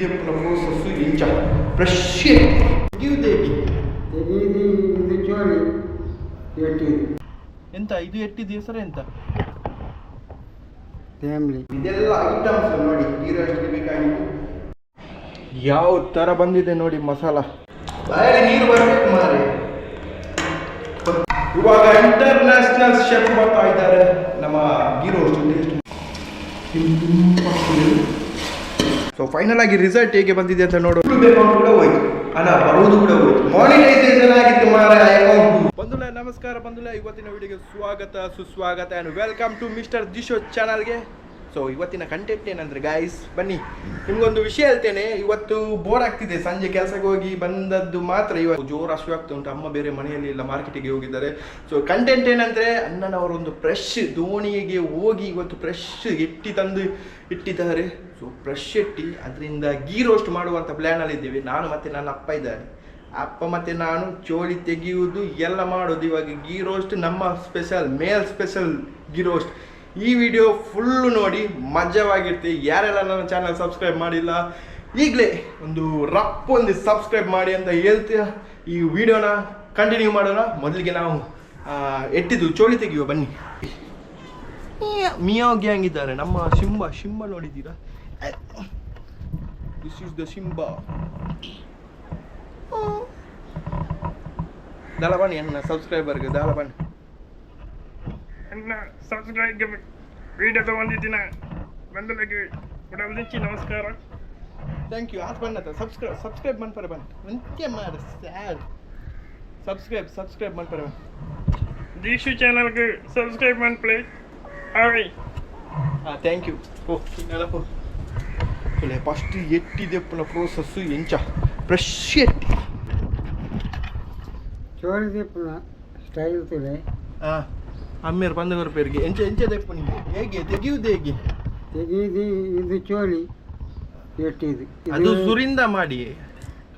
ದೆಪ್ಪನ ಪ್ರಮೋಸಸ್ಸು ಇಂಚ ಪ್ರಶ್ಯ ದೇವಿ ಎಂತ ಇದು ಎಟ್ಟಿದ ಹೆಸರು ಎಂತ? ಫ್ಯಾಮ್ಲಿ ಇದೆಲ್ಲ ಐಟಮ್ಸ್ ನೋಡಿ ಹೀರೋ ಎಷ್ಟು ಬೇಕಾಗಿತ್ತು? ಯಾವ ತರ ಬಂದಿದೆ ನೋಡಿ ಮಸಾಲ. ಬಾಯಲ್ಲಿ ನೀರು ಬರಬೇಕು ಮಾರೆ ಇವಾಗ ಇಂಟರ್ನ್ಯಾಷನಲ್ ಶೆಫ್ ಬರ್ತಾ ಇದ್ದಾರೆ. ನಮ್ಮ ಗೀರೋ ಸೊ ಫೈನಲ್ ಆಗಿ ರಿಸಲ್ಟ್ ಹೇಗೆ ಬಂದಿದೆ ಅಂತ ನೋಡೋ. ಕೂಡ ಹೋಯ್ತು ಹಣ ಬರುವುದು ಕೂಡ ಹೋಯ್ತು. ಮಾನಿಟೈಸೇಷನ್ ಆಗಿತ್ತು ಮಾರ ಅಕೌಂಟ್ ಬಂಧುಲ ನಮಸ್ಕಾರ ಬಂಧುಲ ಇವತ್ತಿನ ವಿಡಿಯೋಗೆ ಸ್ವಾಗತ ಸುಸ್ವಾಗತ and welcome to mister Deeshu ಚಾನಲ್ಗೆ ಸೊ ಇವತ್ತಿನ ಕಂಟೆಂಟ್ ಏನಂದ್ರೆ ಗಾಯ್ಸ್ ಬನ್ನಿ. ನಿಮ್ಗೊಂದು ವಿಷಯ ಹೇಳ್ತೇನೆ. ಇವತ್ತು ಬೋರ್ ಆಗ್ತಿದೆ. ಸಂಜೆ ಕೆಲಸಕ್ಕೆ ಹೋಗಿ ಬಂದದ್ದು ಮಾತ್ರ ಇವತ್ತು. ಜೋರು ಅಶ್ವ ಆಗ್ತಾ ಉಂಟು. ಅಮ್ಮ ಬೇರೆ ಮನೆಯಲ್ಲಿ ಇಲ್ಲ ಮಾರ್ಕೆಟಿಗೆ ಹೋಗಿದ್ದಾರೆ. ಸೊ ಕಂಟೆಂಟ್ ಏನಂದ್ರೆ, ಅಣ್ಣನವರೊಂದು ಫ್ರೆಶ್ ದೋಣಿಗೆ ಹೋಗಿ ಇವತ್ತು ಫ್ರೆಶ್ ಎಟ್ಟಿ ತಂದು ಇಟ್ಟಿದ್ದಾರೆ. ಸೊ ಫ್ರೆಶ್ ಇಟ್ಟಿ ಅದರಿಂದ ಗೀ ರೋಸ್ಟ್ ಮಾಡುವಂಥ ಪ್ಲ್ಯಾನಲ್ಲಿ ಇದ್ದೀವಿ. ನಾನು ಮತ್ತೆ ನನ್ನ ಅಪ್ಪ ಇದ್ದಾರೆ. ಅಪ್ಪ ಮತ್ತೆ ನಾನು ಚೋಳಿ ತೆಗೆಯುವುದು, ಎಲ್ಲ ಮಾಡೋದು. ಇವಾಗ ಗೀ ರೋಸ್ಟ್ ನಮ್ಮ ಸ್ಪೆಷಲ್ ಮೇಲ್ ಸ್ಪೆಷಲ್ ಗೀ ರೋಸ್ಟ್ ಈ ವಿಡಿಯೋ ಫುಲ್ಲು ನೋಡಿ ಮಜವಾಗಿರ್ತಿ. ಯಾರೆಲ್ಲ ನನ್ನ ಚಾನಲ್ ಸಬ್ಸ್ಕ್ರೈಬ್ ಮಾಡಿಲ್ಲ ಈಗಲೇ ಒಂದು ರಪ್ ಒಂದು ಸಬ್ಸ್ಕ್ರೈಬ್ ಮಾಡಿ ಅಂತ ಹೇಳ್ತೀಯ ಈ ವಿಡಿಯೋನ ಕಂಟಿನ್ಯೂ ಮಾಡೋಣ. ಮೊದಲಿಗೆ ನಾವು ಎಟ್ಟಿದ್ದು ಚೋಳಿ ತೆಗೆಯುವ ಬನ್ನಿ. ಮಿಯಾ ಗ್ಯಾಂಗ್ ಇದ್ದಾರೆ? ನಮ್ಮ ಶಿಂಬ ಶಿಂಬ ನೋಡಿದ್ದೀರಾ? ದಿಸ್ ಇಸ್ ದ ಶಿಂಬ ದಳಬಣಿ ಅಣ್ಣ ಸಬ್ಸ್ಕ್ರೈಬರ್ಗೆ ದಳಬಣಿ. ಅನ್ನ ಸಬ್ಸ್ಕ್ರೈಬ್ಗೆ ವಿಡಿಯೋ ತಗೊಂಡಿದ್ದೀನ ಬಂದಲಗೆ ಉಡಲ್ದಿಂಚಿ ನಮಸ್ಕಾರ ಥ್ಯಾಂಕ್ ಯು ಆತ್ ಬಣ್ಣ ಸಬ್ಸ್ಕ್ರೈಬ್ ಸಬ್ಸ್ಕ್ರೈಬ್ ಮಾಡ್ತಾರೆ ಬನ್ನಿ ಅಂತ್ಯ ಮಾಡ ಸ್ಯಾಡ್ ಸಬ್ಸ್ಕ್ರೈಬ್ ಸಬ್ಸ್ಕ್ರೈಬ್ ಮಾಡ್ತಾರೆ ದೀಶು ಚಾನಲ್ಗೆ ಸಬ್ಸ್ಕ್ರೈಬ್ ಮಾಡಿ ಪ್ಲೇ ಹಾಯ್ ಹಾಂ ಥ್ಯಾಂಕ್ ಯು ಓ ನೆನಪು ಒಳ್ಳೆ ಫಸ್ಟ್ ಎಟ್ಟಿದೆಪ್ಪನ ಪ್ರೋಸೆಸ್ಸು ಎಂಚ ಫ್ರೆಶ್ ಎಟ್ಟಿ ಚೋಳಿ ದಿಪ್ಪನ ಸ್ಟೈಲ್ ತುಲೆ ಹಾಂ ಅಮ್ಮೇರು ಬಂದವರ ಪೇರಿಗೆ. ಎಂಚ ಎಂಚ ದೆಪ್ಪು ನಿಮಗೆ ಹೇಗೆ? ತೆಗೆಯುವುದು ಹೇಗೆ? ತೆಗೀದಿ ಇದು ಚೋಳಿ. ಎಟ್ಟಿದು ಅದು ಸುರಿಂದ ಮಾಡಿ.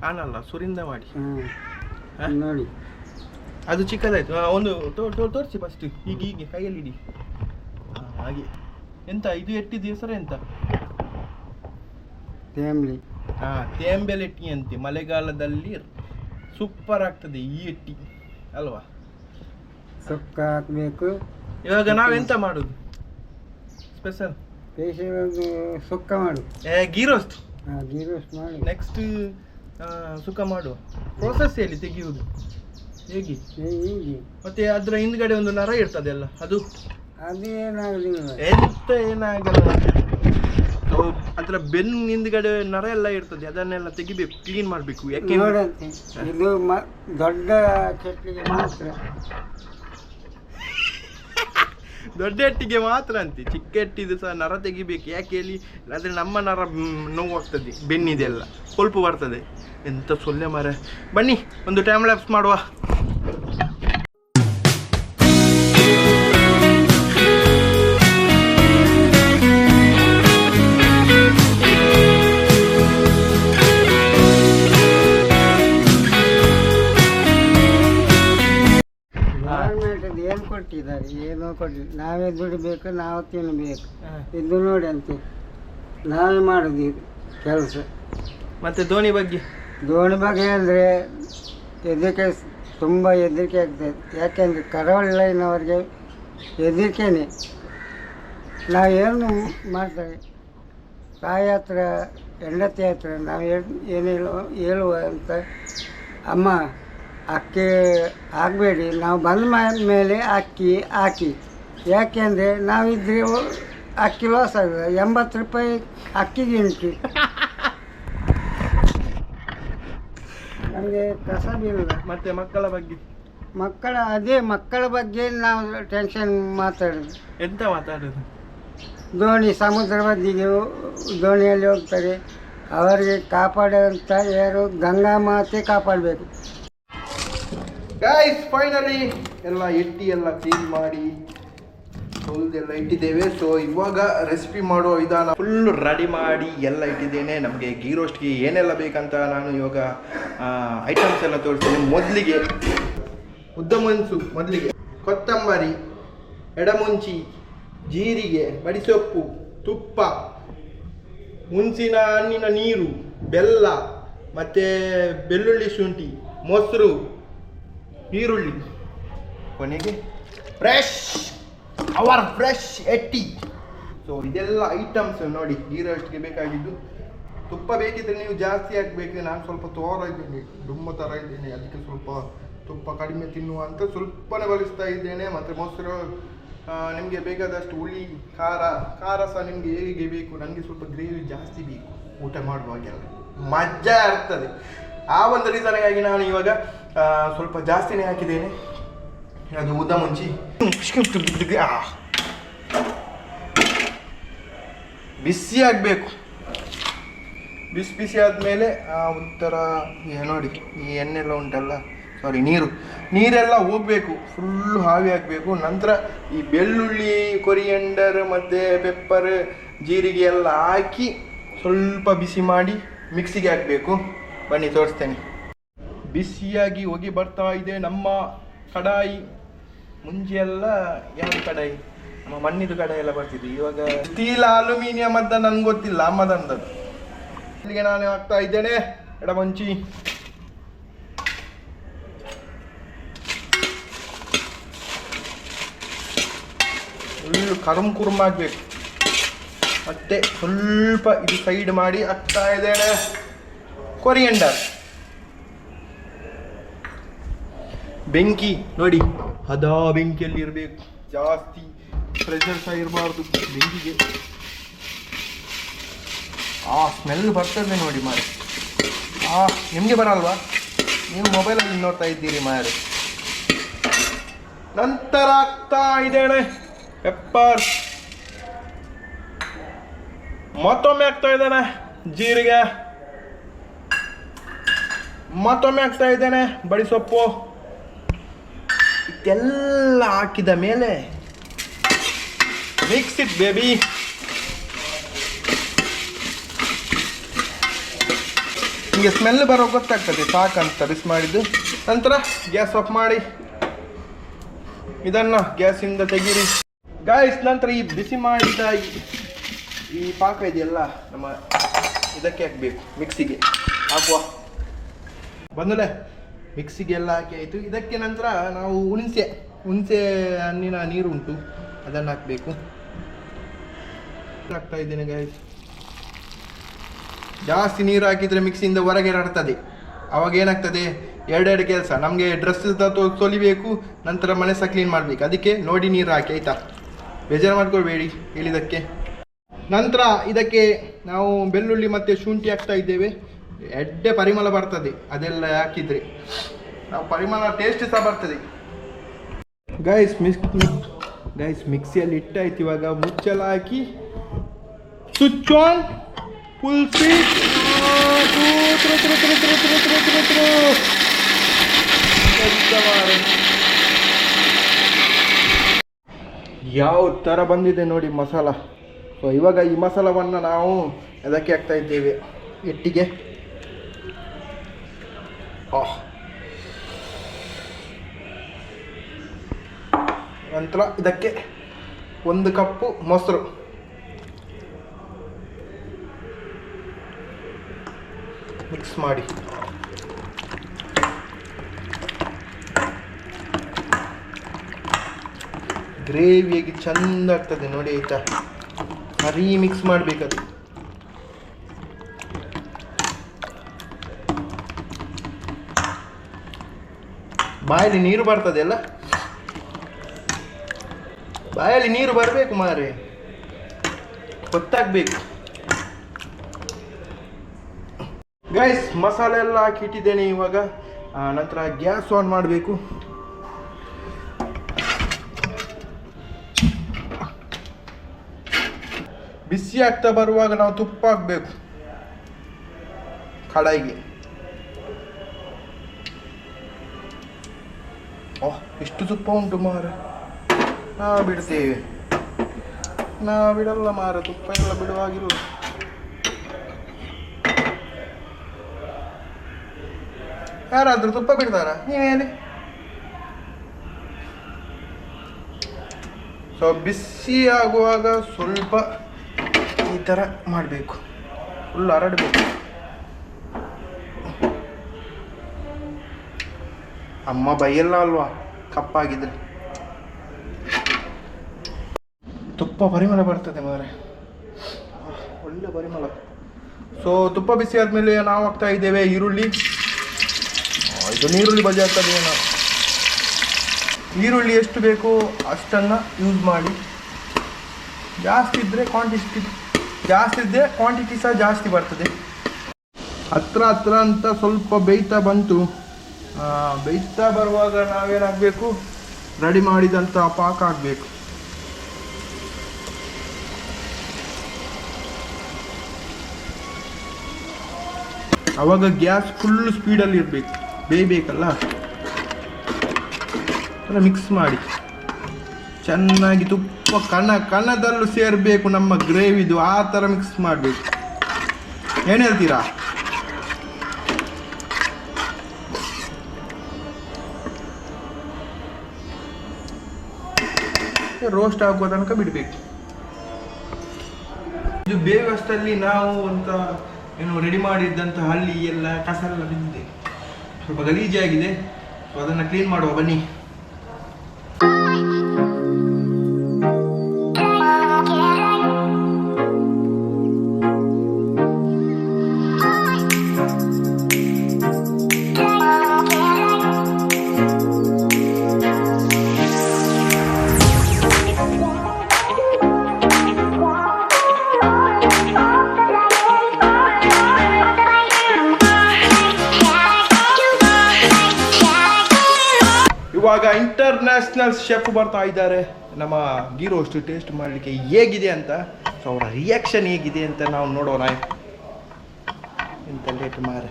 ಕಾಣಲ್ಲ ಸುರಿಂದ ಮಾಡಿ. ಹಾಂ? ನೋಡಿ. ಅದು ಚಿಕ್ಕದಾಯ್ತು. ಆ, ಒಂದು ತೋ- ತೋ- ತೋರಿಸಿ ಫಸ್ಟ್ ಹೀಗೆ ಹೀಗೆ ಕೈಯಲ್ಲಿ ಇಡಿ. ಆ, ಹಾಗೆ. ಎಂತ ಇದು ಎಟ್ಟಿದ ಹೆಸರು ಎಂತ? ಫ್ಯಾಮ್ಲಿ ಹಾ ತೇಂಬೆಲೆಟ್ಟಿ ಅಂತೆ. ಮಳೆಗಾಲದಲ್ಲಿ ಸೂಪರ್ ಆಗ್ತದೆ ಈ ಎಟ್ಟಿ. ಅಲ್ವಾ? ಸೊಕ್ಕ ಹಾಕಬೇಕು ಇವಾಗ ನಾವೆಂತ ಮಾಡುದು? ಸ್ಪೆಷಲ್ ಒಂದು ಸುಕ್ಕ ಮಾಡು. ಏ ಗೀ ರೋಸ್ಟ್ ಹಾಂ ಗೀ ರೋಸ್ಟ್ ಮಾಡಿ. ನೆಕ್ಸ್ಟ್ ಸುಕ್ಕ ಮಾಡುವ. ಪ್ರೋಸೆಸ್ ಹೇಳಿ ತೆಗೆಯುವುದು? ಹೇಗೆ? ಹೀಗೆ. ಮತ್ತೆ ಅದರ ಹಿಂದ್ಗಡೆ ಒಂದು ನರ ಇರ್ತದೆ ಅಲ್ಲ ಅದು? ಅದೇನಾಗಲಿಲ್ಲ ಎಂತ ಏನಾಗಲ್ಲ. ಅದರ ಬೆನ್ನು ಹಿಂದ್ಗಡೆ ನರ ಎಲ್ಲ ಇರ್ತದೆ ಅದನ್ನೆಲ್ಲ ತೆಗಿಬೇಕು ಕ್ಲೀನ್ ಮಾಡಬೇಕು. ಯಾಕೆ? ನೋಡಂತೆ. ಇದು ಮ ದೊಡ್ಡ ಚಟ್ನಿಗೆ ಮಾತ್ರ. ದೊಡ್ಡ ಎಟ್ಟಿಗೆ ಮಾತ್ರ ಅಂತೆ. ಚಿಕ್ಕ ಎಟ್ಟಿದು ಸಹ ನರ ತೆಗಿಬೇಕು. ಯಾಕೆ ಹೇಳಿ? ಇಲ್ಲಾಂದ್ರೆ ನಮ್ಮ ನರ ನೋವಾಗ್ತದೆ. ಬೆನ್ನಿದೆಲ್ಲ. ಕೊಲ್ಪು ಬರ್ತದೆ. ಎಂತ ಸೊಲ್ಲೆ ಮರ ಬನ್ನಿ, ಒಂದು ಟೈಮ್ ಲ್ಯಾಪ್ಸ್ ಮಾಡುವ. ನಾವೇ ಬಿಡಬೇಕು ನಾವು ತಿನ್ನಬೇಕು ಇದು ನೋಡಿ ಅಂತ. ನಾವೇ ಮಾಡೋದು ಇದು ಕೆಲಸ. ಮತ್ತೆ ದೋಣಿ ಬಗ್ಗೆ? ದೋಣಿ ಬಗ್ಗೆ ಅಂದರೆ ಹೆದರಿಕೆ ತುಂಬ ಹೆದರಿಕೆ ಆಗ್ತದೆ. ಯಾಕೆಂದರೆ ಕರಾವಳಿ ಲೈನವರಿಗೆ ಹೆದರಿಕೆನೆ ನಾವೇನು ಮಾಡ್ತಾರೆ ತಾಯಿ ಹತ್ರ ಹೆಂಡತಿ ಹತ್ರ ನಾವು ಏನು ಹೇಳುವ ಹೇಳುವ ಅಂತ ಅಮ್ಮ ಅಕ್ಕಿ ಆಗಬೇಡಿ. ನಾವು ಬಂದ ಮೇಲೆ ಅಕ್ಕಿ ಹಾಕಿ. ಯಾಕೆಂದರೆ ನಾವಿದ್ರೆ ಅಕ್ಕಿ ಲಾಸ್ ಆಗಿದೆ ಎಂಬತ್ತು ರೂಪಾಯಿ ಅಕ್ಕಿಗೆ ಉಂಟು. ನಮಗೆ ಕಸ ಬೀಳಲ್ಲ ಮತ್ತೆ ಮಕ್ಕಳ ಬಗ್ಗೆ? ಮಕ್ಕಳ ಅದೇ ಮಕ್ಕಳ ಬಗ್ಗೆ ನಾವು ಟೆನ್ಷನ್ ಮಾತಾಡೋದು. ಎಂತ ಮಾತಾಡೋದು? ದೋಣಿ ಸಮುದ್ರ ಬದಿಗೆ ದೋಣಿಯಲ್ಲಿ ಹೋಗ್ತಾರೆ. ಅವರಿಗೆ ಕಾಪಾಡುವಂಥ ಯಾರು ಗಂಗಾ ಮಾತೆ ಕಾಪಾಡಬೇಕು. ಗೈಸ್ ಫೈನಲಿ ಎಲ್ಲ ಎಟ್ಟಿ ಎಲ್ಲ ಕ್ಲೀನ್ ಮಾಡಿ ತೊಳೆದೆಲ್ಲ ಇಟ್ಟಿದ್ದೇವೆ. ಸೊ ಇವಾಗ ರೆಸಿಪಿ ಮಾಡುವ ವಿಧಾನ ಫುಲ್ ರೆಡಿ ಮಾಡಿ ಎಲ್ಲ ಇಟ್ಟಿದ್ದೇನೆ. ನಮಗೆ ಗೀ ರೋಸ್ಟ್ಗೆ ಏನೆಲ್ಲ ಬೇಕಂತ ನಾನು ಇವಾಗ ಐಟಮ್ಸ್ ಎಲ್ಲ ತೋರಿಸ್ತೇನೆ. ಮೊದಲಿಗೆ ಉದ್ದ ಮೆಣಸು ಮೊದಲಿಗೆ. ಕೊತ್ತಂಬರಿ, ಎಡಮುಂಚಿ, ಜೀರಿಗೆ, ಬಡಿಸೊಪ್ಪು, ತುಪ್ಪ ಮುಂಚಿನ ಹಣ್ಣಿನ ನೀರು, ಬೆಲ್ಲ, ಮತ್ತು ಬೆಳ್ಳುಳ್ಳಿ ಶುಂಠಿ, ಮೊಸರು, ಈರುಳ್ಳಿ. ಕೊನೆಗೆ ಫ್ರೆಶ್ ಅವರ್ ಫ್ರೆಶ್ ಎಟ್ಟಿ. ಸೊ ಇದೆಲ್ಲ ಐಟಮ್ಸ್ ನೋಡಿ ಗೀರಷ್ಟಿಗೆ ಬೇಕಾಗಿದ್ದು. ತುಪ್ಪ ಬೇಕಿದ್ರೆ ನೀವು ಜಾಸ್ತಿ ಹಾಕಬೇಕು ನಾನು ಸ್ವಲ್ಪ ತೋರ ಇದ್ದೇನೆ, ಡುಮ್ಮ ಥರ ಇದ್ದೇನೆ. ಅದಕ್ಕೆ ಸ್ವಲ್ಪ ತುಪ್ಪ ಕಡಿಮೆ ತಿನ್ನುವ ಅಂತ ಸ್ವಲ್ಪನೇ ಬಳಸ್ತಾ ಇದ್ದೇನೆ. ಮತ್ತು ಮೊಸರು ನಿಮಗೆ ಬೇಕಾದಷ್ಟು ಹುಳಿ, ಖಾರ ಖಾರ ಸಹ ನಿಮಗೆ ಹೇಗೆ ಬೇಕು? ನನಗೆ ಸ್ವಲ್ಪ ಗ್ರೇವಿ ಜಾಸ್ತಿ ಬೇಕು. ಊಟ ಮಾಡುವಾಗೆಲ್ಲ. ಮಜಾ ಇರ್ತದೆ. ಆ ಒಂದು ರೀಸನ್ಗಾಗಿ ನಾನು ಇವಾಗ ಸ್ವಲ್ಪ ಜಾಸ್ತಿನೇ ಹಾಕಿದ್ದೇನೆ. ಅದು ಉದ್ದ ಮುಂಚಿ. ಬಿಸಿ ಆಗಬೇಕು ಬಿಸಿ ಬಿಸಿ ಆದಮೇಲೆ ಒಂಥರ ಏನೋ ನೋಡಿ ಈ ಎಣ್ಣೆಲ್ಲ ಉಂಟಲ್ಲ ಸಾರಿ ನೀರು ನೀರೆಲ್ಲ ಹೋಗಬೇಕು ಫುಲ್ಲು ಹಾವಿ ಆಗಬೇಕು ನಂತರ ಈ ಬೆಳ್ಳುಳ್ಳಿ ಕೊರಿಯಂಡರ್ ಮತ್ತು ಪೆಪ್ಪರ್ ಜೀರಿಗೆ ಎಲ್ಲ ಹಾಕಿ ಸ್ವಲ್ಪ ಬಿಸಿ ಮಾಡಿ ಮಿಕ್ಸಿಗೆ ಹಾಕಬೇಕು ಬನ್ನಿ ತೋರಿಸ್ತೇನೆ ಬಿಸಿಯಾಗಿ ಹೋಗಿ ಬರ್ತಾ ಇದೆ ನಮ್ಮ ಕಡಾಯಿ ಮುಂಚೆ ಎಲ್ಲ ಯಾವ ಕಡಾಯಿ? ನಮ್ಮ ಮಣ್ಣಿದು ಕಡಾಯಿ ಎಲ್ಲ ಬರ್ತಿದ್ವಿ. ಇವಾಗ ಸ್ಟೀಲ್, ಅಲ್ಯೂಮಿನಿಯಂ ಅಂತ ನನ್ಗೆ ಗೊತ್ತಿಲ್ಲ ಅಮ್ಮದಂದದ್ದು ಇಲ್ಲಿಗೆ ನಾನು ಹಾಕ್ತಾ ಇದ್ದೇನೆ ಎಡಮಂಚಿ ಫುಲ್ ಕರುಮ್ ಕುರುಮ್ ಆಗಬೇಕು. ಮತ್ತೆ ಸ್ವಲ್ಪ ಇದು ಸೈಡ್ ಮಾಡಿ ಹಾಕ್ತಾ ಇದ್ದೇನೆ. ಕೊರಿಯಂಡರ್ ಬೆಂಕಿ, ನೋಡಿ. ಹದಾ ಬೆಂಕಿಯಲ್ಲಿ ಇರಬೇಕು ಜಾಸ್ತಿ ಪ್ರೆಷರ್ ಸಹ ಇರಬಾರ್ದು ಬೆಂಕಿಗೆ. ಆ ಸ್ಮೆಲ್ ಬರ್ತದೆ ನೋಡಿ ಮಾರೆ. ಆ, ನಿಮಗೆ ಬರಲ್ವಾ? ನೀವು ಮೊಬೈಲಲ್ಲಿ ನೋಡ್ತಾ ಇದ್ದೀರಿ ಮಾರೆ. ನಂತರ ಆಗ್ತಾ ಇದ್ದೇನೆ. ಪೆಪ್ಪರ್ ಮತ್ತೊಮ್ಮೆ ಆಗ್ತಾ ಇದ್ದೇನೆ. ಜೀರಿಗೆ. ಮತ್ತೊಮ್ಮೆ ಆಗ್ತಾ ಇದ್ದೇನೆ. ಬಡಿ ಸೊಪ್ಪು. ಇದೆಲ್ಲ ಹಾಕಿದ ಮೇಲೆ ಮಿಕ್ಸ್ ಇಟ್ ಬೇಬಿ ನಿಮಗೆ ಸ್ಮೆಲ್ ಬರೋ ಗೊತ್ತಾಗ್ತದೆ ಸಾಕಂತ ಬಿಸಿ ಮಾಡಿದ್ದು. ನಂತರ ಗ್ಯಾಸ್ ಆಫ್ ಮಾಡಿ. ಇದನ್ನು ಗ್ಯಾಸಿಂದ ತೆಗೀರಿ. ಗಾಯ್ಸ್ ನಂತರ ಈ ಬಿಸಿ ಮಾಡಿದ ಈ- ಈ ಪಾಕ ಇದೆಯಲ್ಲ ನಮ್ಮ ಇದಕ್ಕೆ ಹಾಕಬೇಕು ಮಿಕ್ಸಿಗೆ. ಹಾಕುವ. ಬಂದಲೆ ಮಿಕ್ಸಿಗೆ ಎಲ್ಲ ಹಾಕಿ ಆಯಿತು. ಇದಕ್ಕೆ ನಂತರ ನಾವು ಹುಣಸೆ ಹುಣಸೆ ಹಣ್ಣಿನ ನೀರು ಉಂಟು ಅದನ್ನು ಹಾಕಬೇಕು. ಹಾಕ್ತಾ ಇದ್ದೇನೆ ಗಾಯ್ಸ್ ಜಾಸ್ತಿ ನೀರು ಹಾಕಿದರೆ ಮಿಕ್ಸಿಯಿಂದ ಹೊರಗೆ ಹರಡ್ತದೆ. ಅವಾಗ ಏನಾಗ್ತದೆ? ಎರಡೆರಡು ಕೆಲಸ. ನಮಗೆ ಡ್ರೆಸ್ ತೊಲಿಬೇಕು, ನಂತರ ಮನೆ ಸಹ ಕ್ಲೀನ್ ಮಾಡಬೇಕು. ಅದಕ್ಕೆ ನೋಡಿ ನೀರು ಹಾಕಿ, ಆಯಿತಾ? ಬೇಜಾರು ಮಾಡ್ಕೊಳ್ಬೇಡಿ ಹೇಳಿದಕ್ಕೆ ನಂತರ ಇದಕ್ಕೆ ನಾವು ಬೆಳ್ಳುಳ್ಳಿ ಮತ್ತು ಶುಂಠಿ ಹಾಕ್ತಾ ಇದ್ದೇವೆ. ಎಡ್ಡೆ ಪರಿಮಳ ಬರ್ತದೆ, ಅದೆಲ್ಲ ಹಾಕಿದರೆ. ನಾವು ಪರಿಮಳ ಟೇಸ್ಟ್ ಸಹ ಬರ್ತದೆ. ಗೈಸ್ ಮಿಕ್ಸ್ ಗೈಸ್ ಮಿಕ್ಸಿಯಲ್ಲಿ ಇಟ್ಟಾಯ್ತು ಇವಾಗ ಮುಚ್ಚಲ ಹಾಕಿ ಸ್ವಿಚ್ ಆನ್ ಫುಲ್ ಯಾವ ಥರ ಬಂದಿದೆ ನೋಡಿ ಮಸಾಲ. ಸೊ ಇವಾಗ ಈ ಮಸಾಲವನ್ನು ನಾವು ಅದಕ್ಕೆ ಹಾಕ್ತಾ ಇದ್ದೇವೆ? ಎಟ್ಟಿಗೆ ಆಹ್. ನಂತರ ಇದಕ್ಕೆ ಒಂದು ಕಪ್ಪು ಮೊಸರು. ಮಿಕ್ಸ್ ಮಾಡಿ. ಗ್ರೇವಿಯಾಗಿ ಚೆಂದ ಆಗ್ತದೆ ನೋಡಿ ಆಯ್ತಾ. ಹರಿ ಮಿಕ್ಸ್ ಮಾಡಬೇಕದು. ಬಾಯಲ್ಲಿ ನೀರು ಬರ್ತದೆ ಅಲ್ಲ? ಬಾಯಲ್ಲಿ ನೀರು ಬರಬೇಕು ಮಾರೆ ಗೊತ್ತಾಗಬೇಕು. ಗೈಸ್ ಮಸಾಲೆ ಎಲ್ಲ ಹಾಕಿ ಇಟ್ಟಿದ್ದೇನೆ ಇವಾಗ. ನಂತರ ಗ್ಯಾಸ್ ಆನ್ ಮಾಡಬೇಕು. ಬಿಸಿ ಆಗ್ತಾ ಬರುವಾಗ ನಾವು ತುಪ್ಪ ಹಾಕಬೇಕು. ಕಡಾಯಿಗೆ. ಎಷ್ಟು ತುಪ್ಪ ಉಂಟು ಮಾರ. ನಾ ಬಿಡ್ತೇವೆ. ನಾ ಬಿಡಲ್ಲ ಮಾರ, ತುಪ್ಪ ಎಲ್ಲ ಬಿಡುವಾಗಿಲ್ಲ. ಯಾರಾದರೂ ತುಪ್ಪ ಬಿಡ್ತಾರಾ? ನೀವೇನೆ ಸೊ ಬಿಸಿ ಆಗುವಾಗ ಸ್ವಲ್ಪ ಈ ಥರ ಮಾಡಬೇಕು. ಫುಲ್ ಹರಡಬೇಕು. ಅಮ್ಮ ಬೈಯಲ್ಲ ಅಲ್ವಾ? ಕಪ್ಪಾಗಿದ್ರೆ ತುಪ್ಪ ಪರಿಮಳ ಬರ್ತದೆ ಮಾರೆ ಒಳ್ಳೆ ಪರಿಮಳ. ಸೊ ತುಪ್ಪ ಬಿಸಿ ಆದಮೇಲೆ ನಾವು ಹಾಕ್ತಾ ಇದ್ದೇವೆ ಈರುಳ್ಳಿ. ಇದು ನೀರುಳ್ಳಿ ಬಜೆ ಆಗ್ತದೆ ಏನೋ. ಈರುಳ್ಳಿ ಎಷ್ಟು ಬೇಕೋ ಅಷ್ಟನ್ನು ಯೂಸ್ ಮಾಡಿ. ಜಾಸ್ತಿ ಇದ್ದರೆ ಕ್ವಾಂಟಿಟಿ ಜಾಸ್ತಿ ಇದ್ದರೆ ಕ್ವಾಂಟಿಟಿ ಸಹ ಜಾಸ್ತಿ ಬರ್ತದೆ. ಹತ್ರ ಹತ್ರ ಅಂತ ಸ್ವಲ್ಪ ಬೇಯ್ತಾ ಬಂತು. ಬೇಯ್ತಾ ಬರುವಾಗ ನಾವೇನಾಗಬೇಕು? ರೆಡಿ ಮಾಡಿದಂಥ ಪಾಕ ಆಗಬೇಕು. ಅವಾಗ ಗ್ಯಾಸ್ ಫುಲ್ ಸ್ಪೀಡಲ್ಲಿ ಇರಬೇಕು. ಬೇಯಬೇಕಲ್ಲ? ಮಿಕ್ಸ್ ಮಾಡಿ. ಚೆನ್ನಾಗಿ ತುಪ್ಪ, ಕಣ, ಕಣದಲ್ಲೂ ಸೇರಬೇಕು ನಮ್ಮ ಗ್ರೇವಿದು ಆ ಥರ ಮಿಕ್ಸ್ ಮಾಡಬೇಕು. ಏನು ಹೇಳ್ತೀರಾ? ರೋಸ್ಟ್ ಆಗುವ ತನಕ ಬಿಡಬೇಕು. ಇದು ಬೇಗಷ್ಟಲ್ಲಿ ನಾವು ಅಂತ, ಏನು ರೆಡಿ ಮಾಡಿದ್ದಂಥ ಹಳ್ಳಿ ಎಲ್ಲ ಕಸ ಎಲ್ಲ ಬಿದ್ದಿದೆ. ಸ್ವಲ್ಪ ಗಲೀಜಾಗಿದೆ. ಸೊ ಅದನ್ನು ಕ್ಲೀನ್ ಮಾಡುವ, ಬನ್ನಿ. ಇಂಟರ್ನ್ಯಾಷನಲ್ ಶೆಫ್ ಬರ್ತಾ ಇದ್ದಾರೆ. ನಮ್ಮ ಗೀ ರೋಸ್ಟ್ ಟೇಸ್ಟ್ ಮಾಡಲಿಕ್ಕೆ ಹೇಗಿದೆ ಅಂತ ಸೊ ಅವರ ರಿಯಾಕ್ಷನ್ ಹೇಗಿದೆ ಅಂತ ನಾವು ನೋಡೋಣ. ಎಂತ ಲೇಟ್ ಮಾರೆ.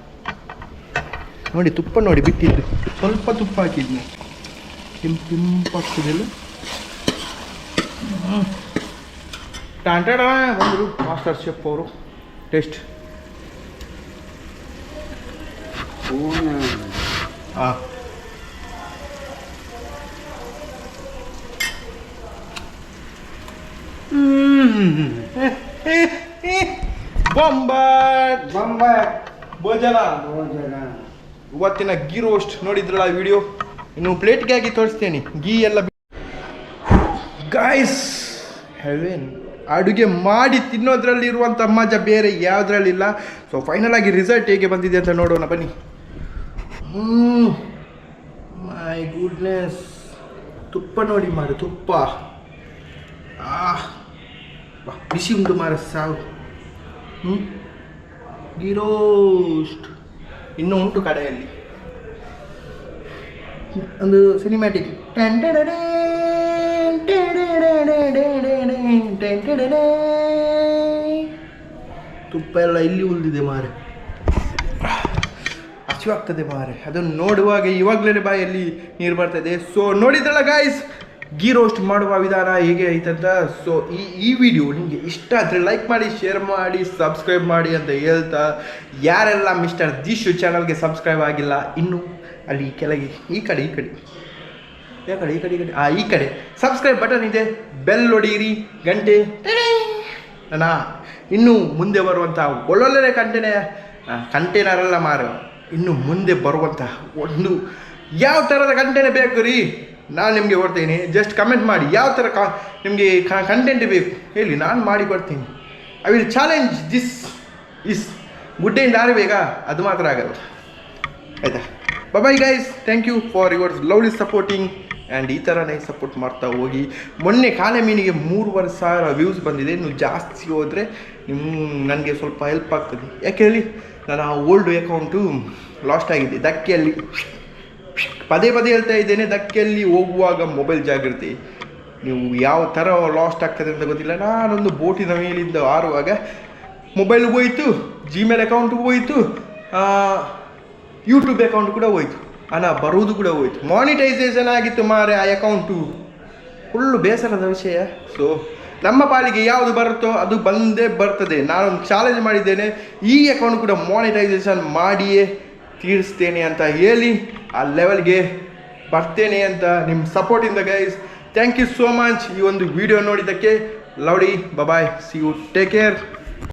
ನೋಡಿ ತುಪ್ಪ ನೋಡಿ ಬಿಟ್ಟಿದ್ದು. ಸ್ವಲ್ಪ ತುಪ್ಪ ಹಾಕಿದ್ನಿ. ಕೆಂಪು ಕೆಂಪಾಗ್ತದೆಲ್ಲ ಟಾಂಟಾಡ ಬಂದರು ಮಾಸ್ಟರ್ ಶೆಫ್ ಅವರು. ಟೇಸ್ಟ್ ಹಾಂ ಬೊಂಬಾಟ್. ಬೊಂಬಾಟ್. ಭೋಜನ. ಭೋಜನ. ಇವತ್ತಿನ ಗೀ ರೋಸ್ಟ್ ನೋಡಿದ್ರಲ್ಲ ವಿಡಿಯೋ ಇನ್ನು ಪ್ಲೇಟ್ಗೆ ಆಗಿ ತೋರಿಸ್ತೇನೆ. ಗೀ ಎಲ್ಲ ಗಾಯ್ಸ್ ಹೆವೆನ್ ಅಡುಗೆ ಮಾಡಿ ತಿನ್ನೋದ್ರಲ್ಲಿ ಇರುವಂಥ ಮಜ ಬೇರೆ ಯಾವುದ್ರಲ್ಲಿಲ್ಲ ಸೊ ಫೈನಲ್ ಆಗಿ ರಿಸಲ್ಟ್ ಹೇಗೆ ಬಂದಿದೆ ಅಂತ ನೋಡೋಣ ಬನ್ನಿ. ಮೈ ಗುಡ್ನೆಸ್ ತುಪ್ಪ ನೋಡಿ ಮಾರು ತುಪ್ಪ. ಆಹ್. ಬಿಸಿ ಉಂಟು ಮಾರ ಸಾವು ಹ್ಞೂ ಗಿರೋಷ್ಟ್ ಇನ್ನೂ ಉಂಟು ಕಡೆಯಲ್ಲಿ ಒಂದು ಸಿನಿಮ್ಯಾಟಿಕ್ ತುಪ್ಪ ಎಲ್ಲ ಇಲ್ಲಿ ಉಳಿದಿದೆ ಮಾರೆ ಹಸಿವಾಗ್ತದೆ ಮಾರೆ ಅದನ್ನು ನೋಡುವಾಗ ಇವಾಗಲೇ ಬಾಯಲ್ಲಿ ನೀರು ಬರ್ತದೆ ಸೊ ನೋಡಿದ್ರಲ್ಲ ಗಾಯ್ಸ್ ಗೀ ರೋಸ್ಟ್ ಮಾಡುವ ವಿಧಾನ ಹೇಗೆ ಐತಂತ ಸೊ ಈ ಈ ವಿಡಿಯೋ ನಿಮಗೆ ಇಷ್ಟ ಆದರೆ ಲೈಕ್ ಮಾಡಿ ಶೇರ್ ಮಾಡಿ ಸಬ್ಸ್ಕ್ರೈಬ್ ಮಾಡಿ ಅಂತ ಹೇಳ್ತಾ, ಯಾರೆಲ್ಲ ಮಿಸ್ಟರ್ ದಿಶು ಚಾನಲ್ಗೆ ಸಬ್ಸ್ಕ್ರೈಬ್ ಆಗಿಲ್ಲ, ಇನ್ನು ಅಲ್ಲಿ ಕೆಳಗೆ ಈ ಕಡೆ ಈ ಕಡೆ. ಯಾವ ಕಡೆ, ಈ ಕಡೆ ಈ ಕಡೆ. ಆ, ಈ ಕಡೆ. ಸಬ್ಸ್ಕ್ರೈಬ್ ಬಟನ್ ಇದೆ ಬೆಲ್ ಹೊಡೀರಿ ಗಂಟೆ. ಅಣ್ಣ ಇನ್ನು ಮುಂದೆ ಬರುವಂಥ ಒಳ್ಳೊಳ್ಳೆ ಕಂಟೇನೆ ಕಂಟೇನರೆಲ್ಲ ಮಾರು ಇನ್ನು ಮುಂದೆ ಬರುವಂಥ ಒಂದು ಯಾವ ಥರದ ಕಂಟೇನೆ ಬೇಕು ರೀ? ನಾನು ನಿಮಗೆ ಕೊಡ್ತೀನಿ. ಜಸ್ಟ್ ಕಮೆಂಟ್ ಮಾಡಿ. ಯಾವ ಥರ ಕಾ ನಿಮಗೆ ಕಂಟೆಂಟ್ ಬೇಕು? ಹೇಳಿ, ನಾನು ಮಾಡಿ ಕೊಡ್ತೀನಿ. I will challenge this is ಗುಡ್ಡೆಯಿಂದ ಆರಬೇಕಾ ಅದು ಮಾತ್ರ ಆಗಲ್ಲ. ಆಯಿತಾ? Bye guys thank you for your lovely supporting and ಈ ಥರನೇ ಸಪೋರ್ಟ್ ಮಾಡ್ತಾ ಹೋಗಿ. ಮೊನ್ನೆ ಕಾಲೆ ಮೀನಿಗೆ ಮೂರುವರೆ ಸಾವಿರ ವ್ಯೂಸ್ ಬಂದಿದೆ. ಇನ್ನು ಜಾಸ್ತಿ ಹೋದರೆ ನಿಮ್ಮ ನನಗೆ ಸ್ವಲ್ಪ ಹೆಲ್ಪ್ ಆಗ್ತದೆ. ಯಾಕೆ ಹೇಳಿ? ನಾನು ಆ ಓಲ್ಡ್ ಅಕೌಂಟು ಲಾಸ್ಟ್ ಆಗಿದೆ. ಧಕ್ಕೆಯಲ್ಲಿ. ಪದೇ ಪದೇ ಹೇಳ್ತಾ ಇದ್ದೇನೆ ಧಕ್ಕೆಯಲ್ಲಿ ಹೋಗುವಾಗ ಮೊಬೈಲ್ ಜಾಗೃತಿ ನೀವು ಯಾವ ಥರ ಲಾಸ್ಟ್ ಆಗ್ತದೆ ಅಂತ ಗೊತ್ತಿಲ್ಲ. ನಾನೊಂದು ಬೋಟಿನ ಮೇಲಿಂದ ಆರುವಾಗ ಮೊಬೈಲ್ ಹೋಯಿತು ಜಿಮೇಲ್ ಅಕೌಂಟ್ ಹೋಯಿತು ಯೂಟ್ಯೂಬ್ ಅಕೌಂಟ್ ಕೂಡ ಹೋಯ್ತು. ಹಣ ಬರುವುದು ಕೂಡ ಹೋಯ್ತು. ಮಾನಿಟೈಸೇಷನ್ ಆಗಿತ್ತು ಮಾರೆ ಆ ಅಕೌಂಟು ಫುಲ್ಲು ಬೇಸರದ ವಿಷಯ. ಸೊ ನಮ್ಮ ಪಾಲಿಗೆ ಯಾವುದು ಬರುತ್ತೋ ಅದು ಬಂದೇ ಬರ್ತದೆ. ನಾನೊಂದು ಚಾಲೆಂಜ್ ಮಾಡಿದ್ದೇನೆ. ಈ ಅಕೌಂಟ್ ಕೂಡ ಮಾನಿಟೈಸೇಷನ್ ಮಾಡಿಯೇ ತೀರಿಸ್ತೇನೆ ಅಂತ ಹೇಳಿ ಆ ಲೆವೆಲ್ಗೆ ಬರ್ತೇನೆ ಅಂತ ನಿಮ್ಮ ಸಪೋರ್ಟಿಂದ guys thank you so much ಈ ಒಂದು ವಿಡಿಯೋ ನೋಡಿದ್ದಕ್ಕೆ. ಲವ್ಡಿ bye bye see you take care